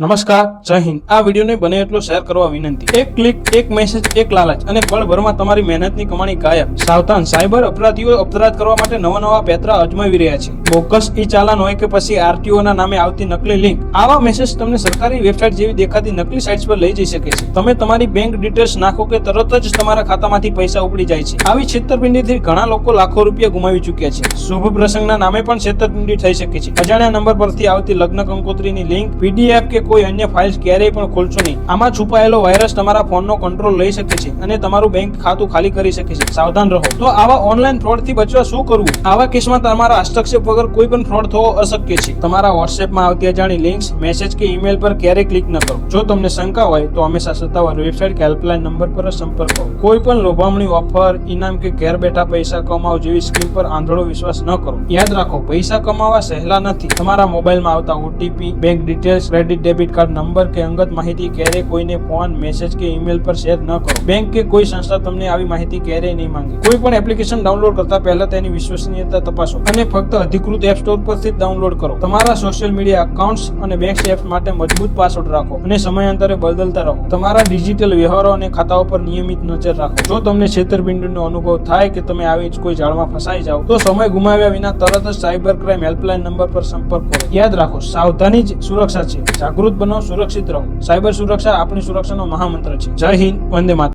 નમસ્કાર, જય હિન્દ. આ વિડીયોને બને એટલો શેર કરવા વિનંતી. એક ક્લિક, એક મેસેજ એક લાલચ અને પળભરમાં તમારી મહેનતની કમાણી ગાયબ સાવધાન, સાયબર અપરાધીઓ અપરાધ કરવા માટે નવા નવા પેતરા અજમાવી રહ્યા છે. બોકસ ઈ ચાલાન હોય કે પછી આરટીઓ ના નામે આવતી નકલી લિંક. આવા મેસેજ તમને સરકારી વેબસાઇટ જેવી દેખાતી નકલી સાઇટ્સ પર લઈ જઈ શકે છે. તમે તમારી બેંક ડિટેલ્સ નાખો કે તરત જ તમારા ખાતામાંથી પૈસા ઉપડી જાય છે. આવી છેતરપિંડીથી ઘણા લોકો લાખો રૂપિયા ગુમાવી ચૂક્યા છે. શુભ પ્રસંગના નામે પણ છેતરપિંડી થઈ શકે છે. અજાણ્યા નંબર પરથી આવતી લગ્ન કંકોત્રીની લિંક પીડીએફ કે કોઈ અન્ય ફાઇલ્સ ક્યારેય પણ ખોલશો નહીં. આમાં છુપાયેલો વાયરસ તમારા ફોનનો કંટ્રોલ લઈ શકે છે અને તમારું બેંક ખાતું ખાલી કરી શકે છે. સાવધાન રહો. તો આવા ઓનલાઈન ફ્રોડથી બચવા શું કરવું? આવા કેસમાં તમારા હસ્તક્ષેપ વગર કોઈ પણ ફ્રોડ થવો અશક્ય છે. તમારા વોટ્સએપમાં આવતી અજાણી લિંક્સ મેસેજ કે ઈમેલ પર ક્યારેય ક્લિક ન કરો. જો તમને શંકા હોય, તો હંમેશા સત્તાવાર વેબસાઇટ કે હેલ્પલાઇન નંબર પર સંપર્ક કરો. કોઈ પણ લોભામણી ઓફર ઇનામ કે ઘેર બેઠા પૈસા કમાઓ જેવી સ્કીમ પર આંધળો વિશ્વાસ ન કરો. યાદ રાખો, પૈસા કમાવા સહેલા નથી. તમારા મોબાઈલમાં આવતા OTP bank details credit debit card number કે અંગત માહિતી ક્યારે કોઈને ફોન મેસેજ કે ઈમેલ પર શેર ન કરો. બેંક કે કોઈ સંસ્થા તમને આવી માહિતી ક્યારેય નહીં માંગે. કોઈ પણ એપ્લિકેશન ડાઉનલોડ કરતા પહેલા તેની વિશ્વસનીયતા તપાસો અને ફક્ત અધિકૃત એપ સ્ટોર પરથી જ ડાઉનલોડ કરો. તમારા સોશિયલ મીડિયા અકાઉન્ટ્સ અને બેંક એપ્સ માટે મજબૂત પાસવર્ડ રાખો અને સમયાંતરે બદલતા રહો. તમારા ડિજિટલ વ્યવહારો અને ખાતાઓ પર નિયમિત નજર રાખો. જો તમને છેતરપિંડીનો અનુભવ થાય કે તમે આવી જ કોઈ જાળમાં ફસાઈ જાઓ, તો સમય ગુમાવ્યા વિના તરત જ સાયબર ક્રાઇમ હેલ્પલાઇન નંબર પર સંપર્ક કરો. યાદ રાખો, સાવધાની જ સુરક્ષા છે. જાગૃત બનો સુરક્ષિત રહો. સાયબર સુરક્ષા આપણી સુરક્ષાનો મહામંત્ર છે. જય હિન્દ વંદે માતરમ